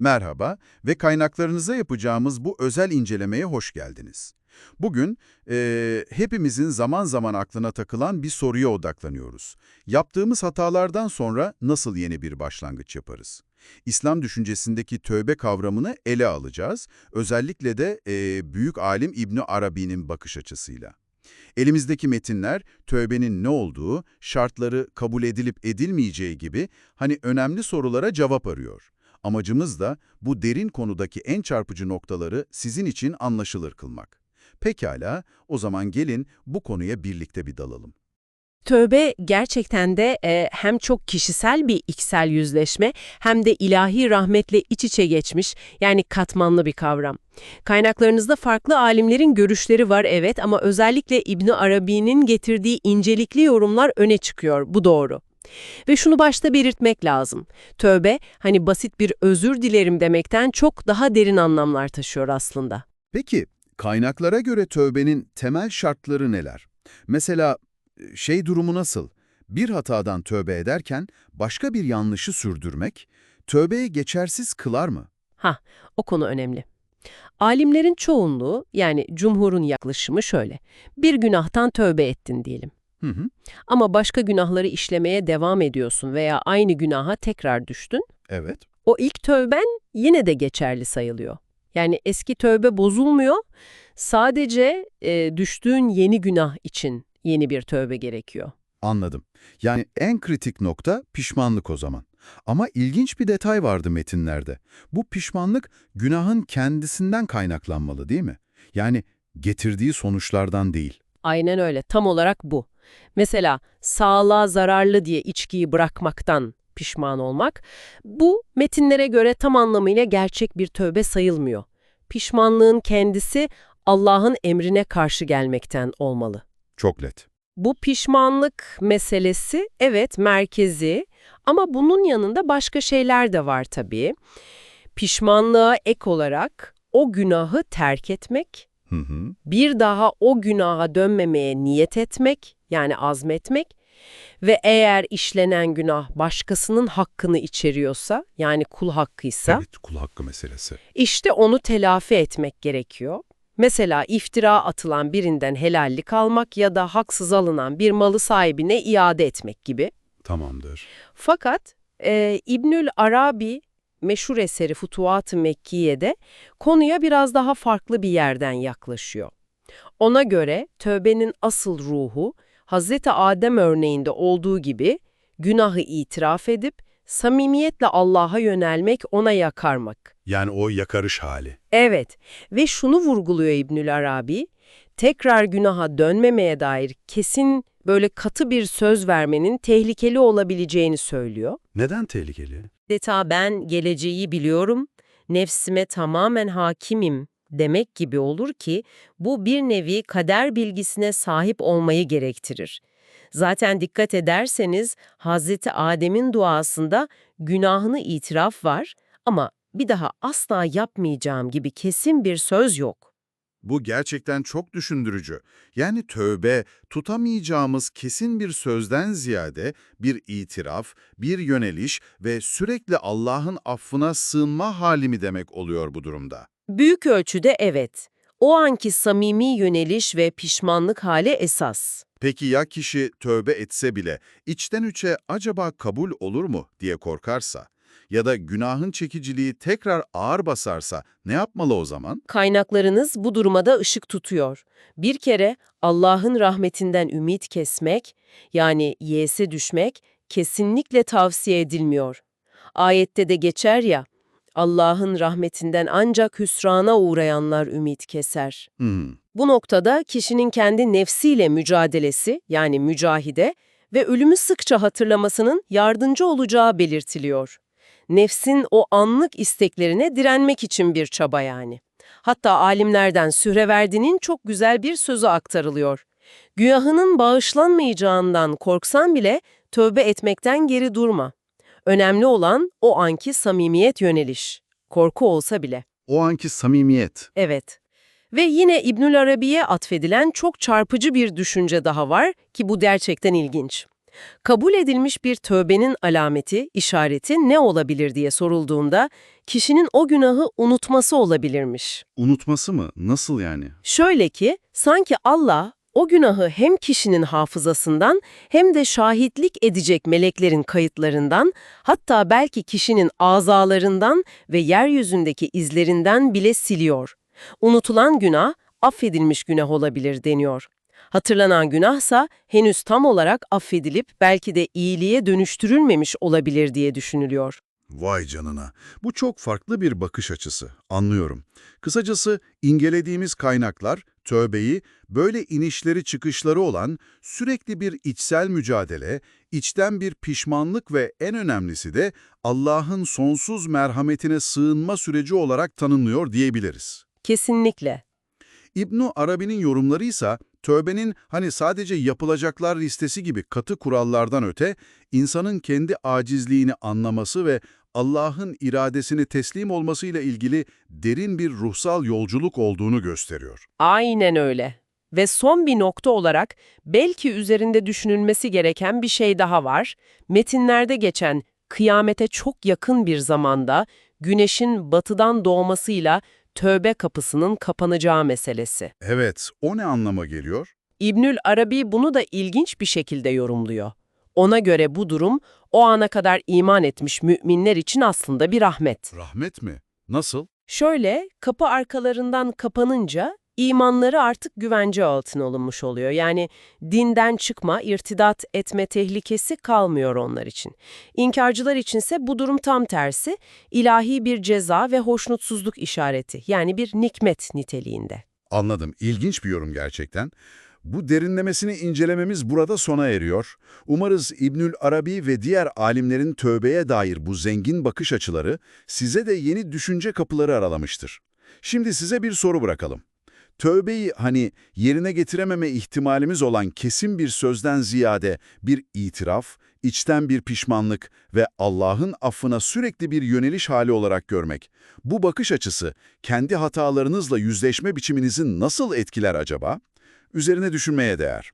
Merhaba ve kaynaklarınıza yapacağımız bu özel incelemeye hoş geldiniz. Bugün eee, hepimizin zaman zaman aklına takılan bir soruya odaklanıyoruz. Yaptığımız hatalardan sonra nasıl yeni bir başlangıç yaparız? İslam düşüncesindeki tövbe kavramını ele alacağız. Özellikle de eee, büyük alim İbni Arabi'nin bakış açısıyla. Elimizdeki metinler tövbenin ne olduğu, şartları kabul edilip edilmeyeceği gibi hani önemli sorulara cevap arıyor. Amacımız da bu derin konudaki en çarpıcı noktaları sizin için anlaşılır kılmak. Pekala, o zaman gelin bu konuya birlikte bir dalalım. Tövbe gerçekten de e, hem çok kişisel bir içsel yüzleşme hem de ilahi rahmetle iç içe geçmiş yani katmanlı bir kavram. Kaynaklarınızda farklı alimlerin görüşleri var evet ama özellikle İbni Arabi'nin getirdiği incelikli yorumlar öne çıkıyor bu doğru. Ve şunu başta belirtmek lazım. Tövbe hani basit bir özür dilerim demekten çok daha derin anlamlar taşıyor aslında. Peki, kaynaklara göre tövbenin temel şartları neler? Mesela e, şey durumu nasıl? Bir hatadan tövbe ederken başka bir yanlışı sürdürmek, tövbeyi geçersiz kılar mı? Ha, o konu önemli. Alimlerin çoğunluğu yani cumhurun yaklaşımı şöyle. Bir günahtan tövbe ettin diyelim. Hı hı, Ama başka günahları işlemeye devam ediyorsun veya aynı günaha tekrar düştün. evet. O ilk tövben yine de geçerli sayılıyor. Yani eski tövbe bozulmuyor. Sadece e, düştüğün yeni günah için yeni bir tövbe gerekiyor. Anladım. Yani en kritik nokta pişmanlık o zaman. Ama ilginç bir detay vardı metinlerde. Bu pişmanlık günahın kendisinden kaynaklanmalı değil mi? Yani getirdiği sonuçlardan değil. Aynen öyle. Tam olarak bu. Mesela sağlığa zararlı diye içkiyi bırakmaktan pişman olmak, bu metinlere göre tam anlamıyla gerçek bir tövbe sayılmıyor. Pişmanlığın kendisi Allah'ın emrine karşı gelmekten olmalı. Çok net. Bu pişmanlık meselesi evet merkezi ama bunun yanında başka şeyler de var tabii. Pişmanlığa ek olarak o günahı terk etmek, Hı hı. bir daha o günaha dönmemeye niyet etmek, yani azmetmek ve eğer işlenen günah başkasının hakkını içeriyorsa, yani kul hakkıysa, Evet, kul hakkı meselesi. işte onu telafi etmek gerekiyor. Mesela iftira atılan birinden helallik almak ya da haksız alınan bir malı sahibine iade etmek gibi. Tamamdır. Fakat e, İbnül Arabi meşhur eseri Futuhat-ı Mekkiye'de konuya biraz daha farklı bir yerden yaklaşıyor. Ona göre tövbenin asıl ruhu Hz. Adem örneğinde olduğu gibi günahı itiraf edip samimiyetle Allah'a yönelmek, ona yakarmak. Yani o yakarış hali. Evet ve şunu vurguluyor İbnül Arabi, tekrar günaha dönmemeye dair kesin böyle katı bir söz vermenin tehlikeli olabileceğini söylüyor. Neden tehlikeli? Adeta ben geleceği biliyorum, nefsime tamamen hakimim demek gibi olur ki bu bir nevi kader bilgisine sahip olmayı gerektirir. Zaten dikkat ederseniz Hazreti Adem'in duasında günahını itiraf var ama bir daha asla yapmayacağım gibi kesin bir söz yok. Bu gerçekten çok düşündürücü. Yani tövbe, tutamayacağımız kesin bir sözden ziyade bir itiraf, bir yöneliş ve sürekli Allah'ın affına sığınma hali mi demek oluyor bu durumda? Büyük ölçüde evet. O anki samimi yöneliş ve pişmanlık hali esas. Peki ya kişi tövbe etse bile içten içe acaba kabul olur mu diye korkarsa ya da günahın çekiciliği tekrar ağır basarsa ne yapmalı o zaman? Kaynaklarınız bu duruma da ışık tutuyor. Bir kere Allah'ın rahmetinden ümit kesmek, yani yese düşmek kesinlikle tavsiye edilmiyor. Ayette de geçer ya, Allah'ın rahmetinden ancak hüsrana uğrayanlar ümit keser. Hmm, Bu noktada kişinin kendi nefsiyle mücadelesi, yani mücahide ve ölümü sıkça hatırlamasının yardımcı olacağı belirtiliyor. Nefsin o anlık isteklerine direnmek için bir çaba yani. Hatta alimlerden Sühreverdi'nin çok güzel bir sözü aktarılıyor. Günahının bağışlanmayacağından korksan bile tövbe etmekten geri durma. Önemli olan o anki samimiyet yöneliş. Korku olsa bile. o anki samimiyet. Evet. Ve yine İbnül Arabi'ye atfedilen çok çarpıcı bir düşünce daha var ki bu gerçekten ilginç. Kabul edilmiş bir tövbenin alameti, işareti ne olabilir diye sorulduğunda kişinin o günahı unutması olabilirmiş. Unutması mı? Nasıl yani? Şöyle ki, sanki Allah o günahı hem kişinin hafızasından hem de şahitlik edecek meleklerin kayıtlarından, hatta belki kişinin azalarından ve yeryüzündeki izlerinden bile siliyor. Unutulan günah, affedilmiş günah olabilir deniyor. Hatırlanan günahsa henüz tam olarak affedilip belki de iyiliğe dönüştürülmemiş olabilir diye düşünülüyor. Vay canına. Bu çok farklı bir bakış açısı. Anlıyorum. Kısacası ingelediğimiz kaynaklar, tövbeyi, böyle inişleri çıkışları olan sürekli bir içsel mücadele, içten bir pişmanlık ve en önemlisi de Allah'ın sonsuz merhametine sığınma süreci olarak tanımlıyor diyebiliriz. Kesinlikle. İbnu Arabi'nin yorumları ise tövbenin hani sadece yapılacaklar listesi gibi katı kurallardan öte, insanın kendi acizliğini anlaması ve Allah'ın iradesine teslim olmasıyla ilgili derin bir ruhsal yolculuk olduğunu gösteriyor. Aynen öyle. Ve son bir nokta olarak belki üzerinde düşünülmesi gereken bir şey daha var. Metinlerde geçen kıyamete çok yakın bir zamanda güneşin batıdan doğmasıyla tövbe kapısının kapanacağı meselesi. Evet, o ne anlama geliyor? İbnül Arabi bunu da ilginç bir şekilde yorumluyor. Ona göre bu durum o ana kadar iman etmiş müminler için aslında bir rahmet. Rahmet mi? Nasıl? Şöyle, kapı arkalarından kapanınca imanları artık güvence altına alınmış oluyor. Yani dinden çıkma, irtidat etme tehlikesi kalmıyor onlar için. İnkarcılar içinse bu durum tam tersi, ilahi bir ceza ve hoşnutsuzluk işareti, yani bir nikmet niteliğinde. Anladım. İlginç bir yorum gerçekten. Bu derinlemesini incelememiz burada sona eriyor. Umarız İbnül Arabi ve diğer alimlerin tövbeye dair bu zengin bakış açıları size de yeni düşünce kapıları aralamıştır. Şimdi size bir soru bırakalım. Tövbeyi hani yerine getirememe ihtimalimiz olan kesin bir sözden ziyade bir itiraf, içten bir pişmanlık ve Allah'ın affına sürekli bir yöneliş hali olarak görmek. Bu bakış açısı kendi hatalarınızla yüzleşme biçiminizi nasıl etkiler acaba? Üzerine düşünmeye değer.